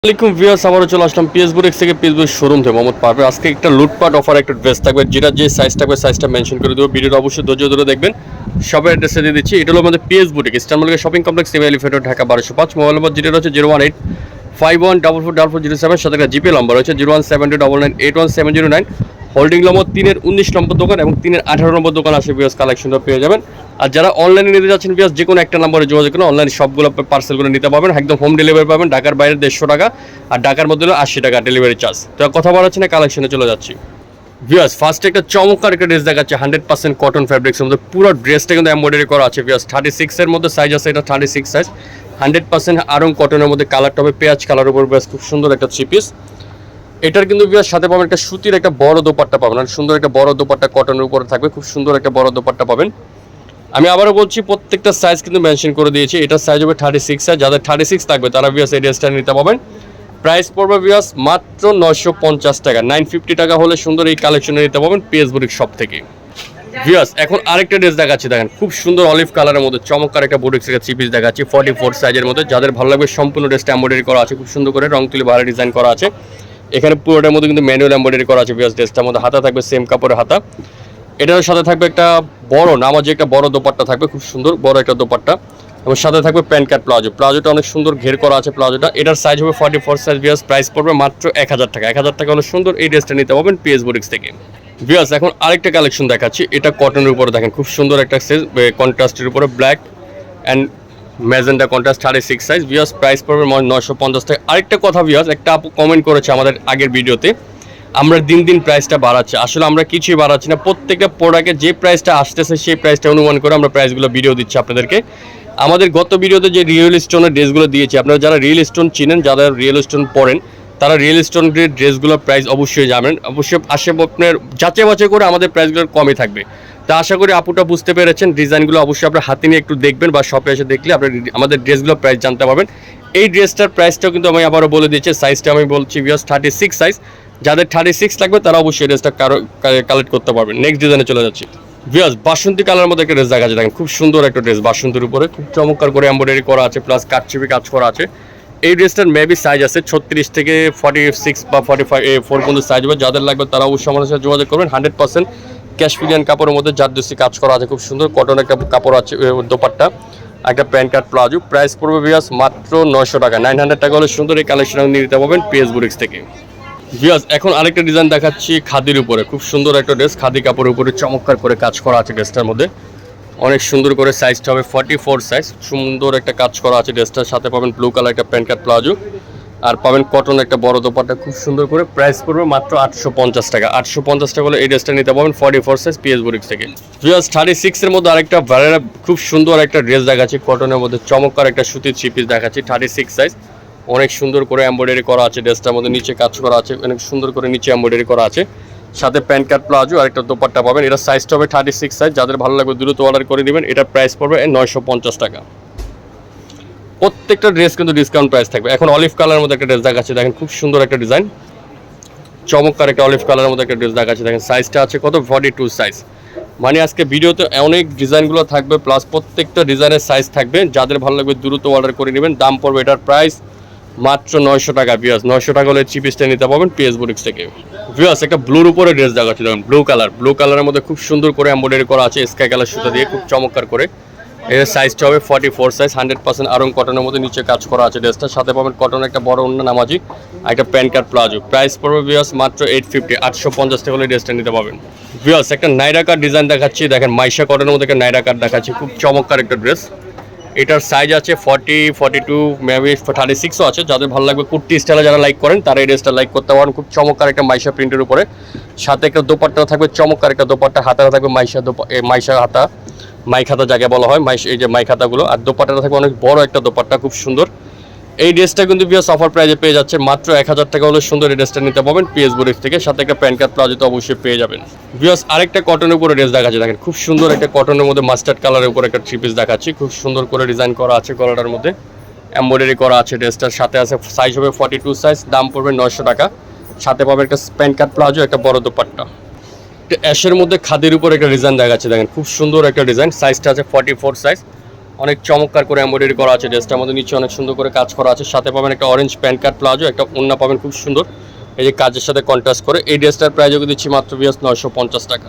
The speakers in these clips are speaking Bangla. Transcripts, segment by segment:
আসসালামাইকুম ভিউয়ার্স, আবারও চলে আসলাম পিএস এক্স থেকে পিএসবুর শোরুম থেকে। মোহাম্মদ পারবে আজকে একটা লুটপাট অফার একটা ড্রেস থাকবে, যেটা যে সাইজ থাকবে সাইজটা মেনশন করে দেবো। ভিডিওটা অবশ্যই ধৈর্য ধরে দেখবেন। সবের অ্যাড্রেসে দিয়ে দিচ্ছি, এটা হলো আমাদের PS boutique ইস্টানবুলের shopping complex seven elephant Dhaka বারোশো পাঁচ। মোবাইল নম্বর যেটা হচ্ছে zero one eight five one double four double four zero seven, সাথে একটা জিপে নম্বর হচ্ছে zero one seven two double nine, eight one seven zero nine. Holding number তিনের উনিশ নম্বর দোকান এবং তিনের আঠারো নম্বর দোকান আসে বিয়াস কালেকশনটা পেয়ে যাবেন। আর যারা অনলাইনে নিতে যাচ্ছেন বিয়াস যে কোনো একটা নম্বরে যোগাযোগ করুন অনলাইনে সবগুলো পার্সেলগুলো নিতে পারবেন। একদম হোম ডেলিভারি পাবেন, ঢাকার বাইরে দেড়শো টাকা, আর ঢাকার মধ্যে আশি টাকা ডেলিভারি চার্জ তো কথা বলা হচ্ছে না কালেকশনে চলে যাচ্ছি। ভিয়াস ফার্স্টে একটা চমৎকার একটা ড্রেস দেখাচ্ছে হান্ড্রেড পার্সেন্ট কটন ফ্যাব্রিক্সের মধ্যে। পুরো ড্রেসটা কিন্তু এমব্রয়ডারি করা আছে ভিয়াস থার্টি সিক্সের মধ্যে সাইজ আছে এটা thirty six size hundred percent Aarong কটনের মধ্যে কালারটা হবে, পেঁয়াজ কালার উপর বেশ খুব সুন্দর একটা থ্রি পিস এটার কিন্তু সাথে পাবেন একটা সুতির একটা বড় দোপাট্টা পাবেন। আর সুন্দর একটা বড় দোপাট্টা কটনের উপরে থাকবে, খুব সুন্দর একটা বড় দোপাট্টা পাবেন। আমি আবারও বলছি, প্রত্যেকটা সাইজ কিন্তু মেনশন করে দিয়েছি। এটা সাইজ হবে থার্টি সিক্স সাইজ যাদের থার্টি সিক্স থাকবে, তারা বিয়াস এই ড্রেসটা নিতে পাবেন প্রাইস পড়বে বিয়াস মাত্র নয়শো পঞ্চাশ টাকা। নাইন ফিফটি টাকা হলে সুন্দর এই কালেকশনে নিতে পাবেন পিএস বুটিক শপ থেকে। ভিয়াস এখন আরেকটা ড্রেস দেখাচ্ছি, দেখেন। খুব সুন্দর অলিভ কালারের মধ্যে, চমৎকার একটা বুটিক্স থেকে থ্রি পিস দেখাচ্ছি ফর্টি ফোর সাইজের মধ্যে। যাদের ভালো লাগবে, সম্পূর্ণ ড্রেসটা এম্বয়ডারি করা আছে, খুব সুন্দর করে রং তুলি, ভালো ডিজাইন করা আছে। এখানে পুরোটার মধ্যে কিন্তু ম্যানুয়াল এম্বয়ডারি করা আছে ভিয়াস ড্রেসটার মধ্যে হাতা থাকবে সেম কাপড়ের হাতা। এটার সাথে থাকবে একটা বড় নামাজি একটা বড় দোপাট্টা থাকবে, খুব সুন্দর বড় একটা দোপাট্টা। এবং সাথে থাকবে প্যান্ট কাট প্লাজো। প্লাজোটা অনেক সুন্দর ঘের করা আছে প্লাজোটা। এটার সাইজ হবে ফর্টি ফোর সাইজ বিয়াস প্রাইস পড়বে মাত্র এক হাজার টাকা। এক হাজার টাকা হলে সুন্দর এই ড্রেসটা নিতে পারবেন পিএস বুটিক্স থেকে। বিয়াস এখন আরেকটা কালেকশন দেখাচ্ছি। এটা কটনের উপরে দেখেন, খুব সুন্দর একটা সেজ কন্ট্রাস্টের উপরে black and magenta contrast thirty six size Beas price পড়বে নয়শো পঞ্চাশ টাকা। আরেকটা কথা বিয়াস একটা আপু কমেন্ট করেছে আমাদের আগের ভিডিওতে আমরা দিন দিন প্রাইসটা বাড়াচ্ছি। আসলে আমরা কিছুই বাড়াচ্ছি না। প্রত্যেকটা প্রোডাক্টের যে প্রাইসটা আসতেছে, সেই প্রাইসটা অনুমান করে আমরা প্রাইসগুলো ভিডিও দিচ্ছি আপনাদেরকে। আমাদের গত ভিডিওতে যে রিয়েল স্টোনের ড্রেসগুলো দিয়েছি, আপনারা যারা রিয়েল স্টোন চিনেন, যারা রিয়েল স্টোন পড়েন, তারা রিয়েল স্টোনের ড্রেসগুলোর প্রাইস অবশ্যই জানেন। অবশ্যই আসে আপনার যাচাই বাছাই করে আমাদের প্রাইসগুলো কমই থাকবে। তা আশা করি আপুটা বুঝতে পেরেছেন। ডিজাইনগুলো অবশ্যই আপনার হাতে নিয়ে একটু দেখবেন বা শপে এসে দেখলে আপনি আমাদের ড্রেসগুলো প্রাইস জানতে পারবেন। এই ড্রেসটার প্রাইসটাও কিন্তু আমি আবারও বলে দিচ্ছি সাইজটা আমি বলছি বিয়াস থার্টি সিক্স সাইজ যাদের থার্টি সিক্স লাগবে তারা অবশ্যই ড্রেসটা কালেক্ট করতে পারবেন। নেক্সট ডিজাইনে চলে যাচ্ছি। বিয়াস বাসন্তী কালার মধ্যে একটা ড্রেস দেখা যাচ্ছে দেখেন, খুব সুন্দর একটা ড্রেস বাসন্তীর উপরে। খুব চমৎকার করে এম্ব্রয়ডারি করা আছে প্লাস কাটচিপি কাজ করা আছে। এই ড্রেসটার মেবি সাইজ আছে ছত্রিশ থেকে ফর্টি সিক্স বা ফর্টি ফাইভ ফোর পর্যন্ত সাইজ হবে। যাদের লাগবে তারা অবশ্যই আমাদের সাথে যোগাযোগ করবেন। হান্ড্রেড পার্সেন্ট ক্যাশপিলিয়ান কাপড়ের মধ্যে জারদোসি কাজ করা আছে। খুব সুন্দর কটন একটা কাপড় আছে দোপাট্টা। একটা প্যান্ট কার্ড প্লাজো। প্রাইস পড়বে বিয়াস মাত্র নয়শো টাকা। নাইন হান্ড্রেড টাকা হলে সুন্দর এই কালেকশন নিয়ে নিতে পারবেন পিএস বুরিক্স থেকে। বিয়াস এখন আরেকটা ডিজাইন দেখাচ্ছি খাদির উপরে। খুব সুন্দর একটা ড্রেস খাদি কাপড়ের উপরে চমৎকার করে কাজ করা আছে ড্রেসটার মধ্যে। অনেক সুন্দর করে সাইজটা হবে ফর্টি ফোর সাইজ সুন্দর একটা কাজ করা আছে ড্রেসটার সাথে পাবেন ব্লু কালার একটা প্যান্ট কার্ড প্লাজো। আর পাবেন কটন একটা বড় দোপাটা খুব সুন্দর করে। প্রাইস পড়বে মাত্র আটশো পঞ্চাশ টাকা। আটশো পঞ্চাশ টাকা হলে এই ড্রেসটা নিতে পারবেন forty four size PS boutiques থেকে। বিয়াস থার্টি সিক্সের মধ্যে আরেকটা ভ্যারেরা খুব সুন্দর একটা ড্রেস দেখাচ্ছি। কটনের মধ্যে চমৎকার একটা সুতির থ্রি পিস দেখাচ্ছি থার্টি সিক্স সাইজ অনেক সুন্দর করে এমব্রয়ডারি করা আছে ড্রেসটার মধ্যে, নিচে কাজ করা আছে, অনেক সুন্দর করে নিচে এমব্রয়ডারি করা আছে। সাথে প্যান্ট কার্ড প্লাজো আর একটা দোপাট্টা পাবেন। এটা সাইজটা হবে থার্টি সিক্স সাইজ যাদের ভালো লাগবে দ্রুত অর্ডার করে নেবেন এটা প্রাইস পড়বে নয়শো পঞ্চাশ টাকা। প্রত্যেকটা ড্রেস কিন্তু ডিসকাউন্ট প্রাইস থাকবে। এখন অলিভ কালারের মধ্যে একটা ড্রেস দেখাচ্ছে, দেখেন খুব সুন্দর একটা ডিজাইন চমৎকার একটা অলিভ কালারের মধ্যে একটা ড্রেস দেখাচ্ছে, দেখেন সাইজটা আছে কত? ফর্টি টু সাইজ মানে আজকে ভিডিওতে অনেক ডিজাইনগুলো থাকবে প্লাস প্রত্যেকটা ডিজাইনের সাইজ থাকবে। যাদের ভালো লাগবে দ্রুত অর্ডার করে নেবেন। দাম পড়বে এটার প্রাইস মাত্র নয়শো টাকা বিয়াস নয়শো টাকা হলে চিপিসটা নিতে পারবেন পিএস বুটিক্স থেকে। বিয়াস একটা ব্লুর উপরে ড্রেস দেখাচ্ছি, দেখুন ব্লু কালার ব্লু কালারের মধ্যে খুব সুন্দর করে এম্ব্রয়ডারি করা আছে স্কাই কালার সুতা দিয়ে, খুব চমৎকার করে। এর সাইজটা হবে forty four size hundred percent Aarong কটনের মধ্যে নিচে কাজ করা আছে ড্রেসটার সাথে পাবেন কটন একটা বড় অন্য নামাজি একটা প্যান্ট কার্ড প্লাজো। প্রাইস পড়বে বিয়াস মাত্র এইট ফিফটি আটশো পঞ্চাশ টাকা হলে ড্রেসটা নিতে পাবেন বিয়াস একটা নাইরা কার্ড ডিজাইন দেখাচ্ছি। দেখেন মাইশা কটনের মধ্যে একটা নাইরা কার্ড দেখাচ্ছি। খুব চমৎকার একটা ড্রেস এটার সাইজ আছে forty forty two maybe thirty সিক্সও আছে। যাদের ভালো লাগবে কুর্তি স্টাইলে যারা লাইক করেন তারা এই ড্রেসটা লাইক করতে পারেন। খুব চমৎকার একটা মাইশা প্রিন্টের উপরে। সাথে একটা দোপাট্টা থাকবে, চমৎকার একটা দোপাট্টা। হাতাটা থাকবে মাইশা দোপা মাইশা হাতা। মাইক হাতা যাকে বলা হয়, মাই এই যে মাইক হাতাগুলো আর দোপাট্টাটা থাকবে অনেক বড় একটা দোপাট্টা, খুব সুন্দর। এই ড্রেসটা কিন্তু বিয়াস অফার প্রাইজে পেয়ে যাচ্ছে মাত্র এক হাজার টাকা হলে সুন্দর এই ড্রেসটা নিতে পারবেন পিএস বুরিক্স থেকে, সাথে একটা প্যান্ট কার্ড প্লাজো তো অবশ্যই পেয়ে যাবেন। বিয়াস আরেকটা কটনের উপরে ড্রেস দেখাচ্ছে, দেখেন, খুব সুন্দর একটা কটনের মধ্যে মাস্টার্ড কালারের উপরে একটা থ্রি পিস দেখাচ্ছি, খুব সুন্দর করে ডিজাইন করা আছে গলাটার মধ্যে। এমব্রয়ডারি করা আছে ড্রেসটার সাথে আছে সাইজ হবে ফর্টি টু সাইজ দাম পড়বে নয়শো টাকা। সাথে পাবে একটা প্যান্ট কার্ড প্লাজো, একটা বড় দোপাট্টা। একটা অ্যাশের মধ্যে খাদের উপর একটা ডিজাইন দেখাচ্ছে দেখেন। খুব সুন্দর একটা ডিজাইন সাইজটা আছে ফর্টি ফোর সাইজ অনেক চমৎকার করে এমব্রয়ডারি করা আছে ড্রেসটার মধ্যে নিচে অনেক সুন্দর করে কাজ করা আছে। সাথে পাবেন একটা অরেঞ্জ প্যান্ট কার্ড প্লাজো, একটা ওন্না পাবেন খুব সুন্দর। এই যে কাজের সাথে কন্ট্রাস্ট করে, এই ড্রেসটার প্রাইস ওকে দিচ্ছি মাত্র বিয়াস নয়শো পঞ্চাশ টাকা।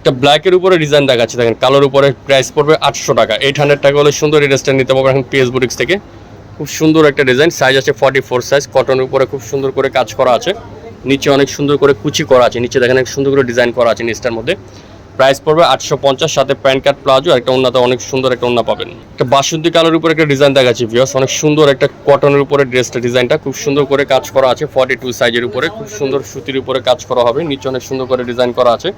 একটা ব্ল্যাকের উপরে ডিজাইন দেখাচ্ছি দেখেন। কালোর উপরে প্রাইস পড়বে আটশো টাকা। এইট হান্ড্রেড টাকা হলে সুন্দর এই ড্রেসটা নিতে পারবেন এখন পিএস বুটিক্স থেকে। খুব সুন্দর একটা ডিজাইন সাইজ আছে ফর্টি ফোর সাইজ কটনের উপরে খুব সুন্দর করে কাজ করা আছে। নিচে অনেক সুন্দর করে কুচি করা আছে, নিচে দেখেন সুন্দর করে ডিজাইন করা আছে নিচটার মধ্যে। প্রাইস পড়বে আটশো পঞ্চাশ, সাথে প্যান্ট কার্ড প্লাজো, একটা ওন্নাতে অনেক সুন্দর একটা ওন্না পাবেন। একটা বাসন্তী কালোর উপরে একটা ডিজাইন দেখাচ্ছি ভিওস অনেক সুন্দর একটা কটনের উপরে ড্রেসটা ডিজাইনটা খুব সুন্দর করে কাজ করা আছে ফর্টি টু সাইজের উপরে। খুব সুন্দর সুতির উপরে কাজ করা হবে। নিচে অনেক সুন্দর করে ডিজাইন করা আছে।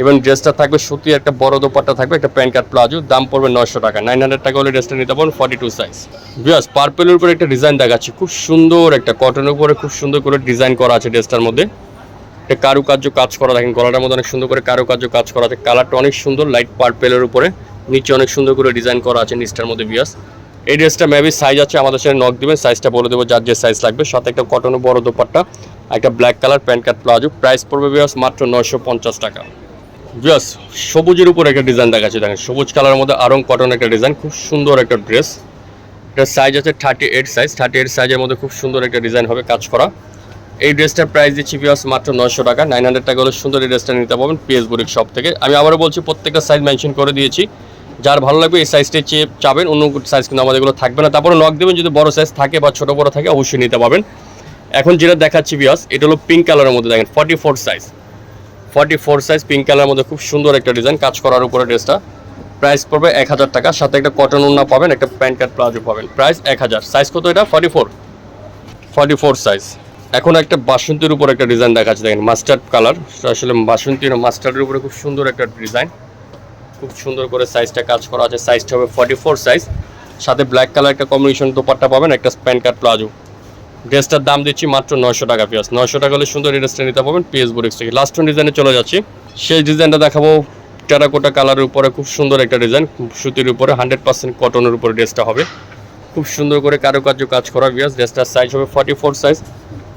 এবং ড্রেসটা থাকবে, সুতির একটা বড় দোপাট্টা থাকবে, একটা প্যান্ট কার্ড প্লাজো, দাম পড়বে নয়শো টাকা। নাইন হান্ড্রেড টাকা হলে ড্রেসটা নিতে পারবেন ফর্টি টু সাইজ বিয়াস পার্পেলের উপরে একটা ডিজাইন দেখাচ্ছি, খুব সুন্দর একটা কটনের উপরে খুব সুন্দর করে ডিজাইন করা আছে ড্রেসটার মধ্যে। একটা কারুকার্য কাজ করা, দেখেন গলাটার মধ্যে অনেক সুন্দর করে কারুকার্য কাজ করা আছে কালারটা অনেক সুন্দর লাইট পার্পেলের উপরে। নিচে অনেক সুন্দর করে ডিজাইন করা আছে নিচটার মধ্যে বিয়াস এই ড্রেসটা মেবি সাইজ আছে, আমাদের সাথে নক দিবেন সাইজটা বলে দেবো যার যে সাইজ লাগবে। সাথে একটা কটনের বড় দোপাট্টা, একটা black colour pant card palazzo. Price পড়বে বিয়াস মাত্র নয়শো পঞ্চাশ টাকা। বিয়াস সবুজের উপর একটা ডিজাইন দেখাচ্ছে, দেখেন, সবুজ কালারের মধ্যে আরং কটন একটা ডিজাইন খুব সুন্দর একটা ড্রেস এটার সাইজ আছে thirty eight size thirty eight সাইজের মধ্যে খুব সুন্দর একটা ডিজাইন হবে কাজ করা। এই ড্রেসটার প্রাইস দিচ্ছি বিয়াস মাত্র নয়শো টাকা নাইন হান্ড্রেড টাকা হলে সুন্দর এই ড্রেসটা নিতে পারবেন পিএস বুরিক শপ থেকে। আমি আবারও বলছি, প্রত্যেকটা সাইজ মেনশন করে দিয়েছি। যার ভালো লাগবে এই সাইজটি চেয়ে চাবেন, অন্য সাইজ কিন্তু আমাদের এগুলো থাকবে না। তারপরে নক দেবেন, যদি বড় সাইজ থাকে বা ছোটো বড় থাকে, অবশ্যই নিতে পারবেন। এখন যেটা দেখাচ্ছি বিয়াস এটা হলো পিঙ্ক কালারের মধ্যে, দেখেন forty four size forty four size pink কালারের মধ্যে খুব সুন্দর একটা ডিজাইন কাজ করার উপরে ড্রেসটা প্রাইস পড়বে এক হাজার টাকা, সাথে একটা কটন উন্না পাবেন, একটা প্যান্ট কার্ড প্লাজো পাবেন। প্রাইস এক হাজার। সাইজ কত এটা? Forty four forty four size এখন একটা বাসন্তীর উপর একটা ডিজাইন দেখাচ্ছে, দেখেন মাস্টার্ড কালার আসলে বাসন্তীর মাস্টার্ডের উপরে খুব সুন্দর একটা ডিজাইন খুব সুন্দর করে সাইজটা কাজ করা আছে। সাইজটা হবে ফর্টি ফোর সাইজ সাথে ব্ল্যাক কালার একটা কম্বিনেশন দোপাট্টা পাবেন, একটা প্যান্ট কার্ড প্লাজো ড্রেসটার দাম দিচ্ছি মাত্র নয়শো টাকা পিয়াস নয়শো টাকা হলে সুন্দর এই ড্রেসটা নিতে পারবেন পিএস বুরিক্স থেকে লাস্ট ডিজাইনে চলে যাচ্ছি। সেই ডিজাইনটা দেখাবো টেরাকোটা কালারের উপরে, খুব সুন্দর একটা ডিজাইন সুতির উপরে হান্ড্রেড পার্সেন্ট কটনের উপরে ড্রেসটা হবে। খুব সুন্দর করে কারুকার্য কাজ করা বিয়াস ড্রেসটার সাইজ হবে ফর্টি ফোর সাইজ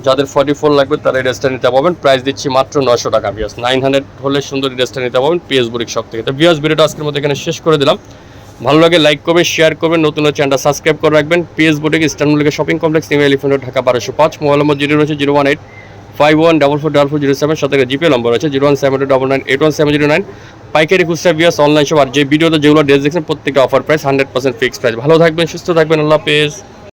যাদের ফর্টি ফোর লাগবে, তারা এই ড্রেসটা নিতে পারবেন। প্রাইস দিচ্ছি মাত্র নয়শো টাকা বিয়াস নাইন হান্ড্রেড হলে সুন্দর ড্রেসটা নিতে পারবেন পিএস বুরিক থেকে। তো বিয়াস ভিডিওটা আজকের মধ্যে এখানে শেষ করে দিলাম। ভালো লাগে লাইক করবেন শেয়ার করবেন, নতুন চ্যানেলটা সাবস্ক্রাইব করে রাখবেন। PS boutique ইস্টার্নমুলিকা shopping complex New Elephant Dhaka বারোশো পাঁচ। মোবাইল নম্বর জিরো রয়েছে zero one eight five one double four double four zero seven. সাথে জিপে নম্বর আছে zero one seven two double nine, eight one seven zero nine. পাইকারি খুচরা বিয়াস অনলাইন সব আর যে ভিডিওতে যেগুলো ড্রেস দেখছেন, প্রত্যেকটা offer price hundred percent fixed price ভালো থাকবেন, সুস্থ থাকবেন, আল্লাহ হাফেজ।